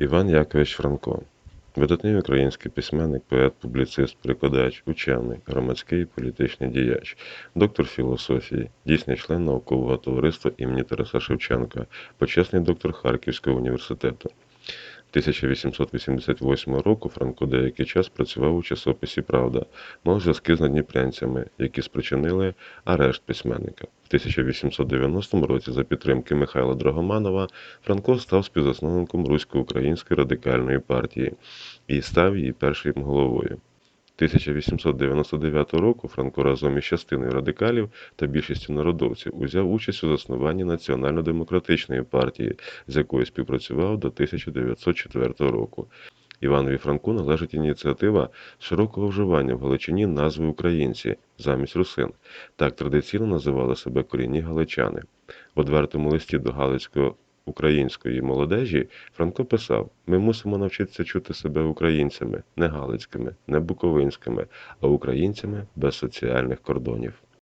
Іван Якович Франко видатний український письменник, поет, публіцист, перекладач, учений, громадський і політичний діяч, доктор філософії, дійсний член наукового товариства імені Тараса Шевченка, почесний доктор Харківського університету. 1888 року Франко деякий час працював у часописі Правда, мав зв'язки з надніпрянцями, які спричинили арешт письменника. В 1890 році за підтримки Михайла Драгоманова Франко став співзасновником Русько-Української радикальної партії і став її першим головою. 1899 року Франко разом із частиною радикалів та більшістю народовців узяв участь у заснуванні Національно-демократичної партії, з якою співпрацював до 1904 року. Іванові Франку належить ініціатива широкого вживання в Галичині назви українці замість русин. Так традиційно називали себе корінні галичани. В одвертому листі до Галицького української молодежі Франко писав: ми мусимо навчитися чути себе українцями, не галицькими, не буковинськими, а українцями без соціальних кордонів.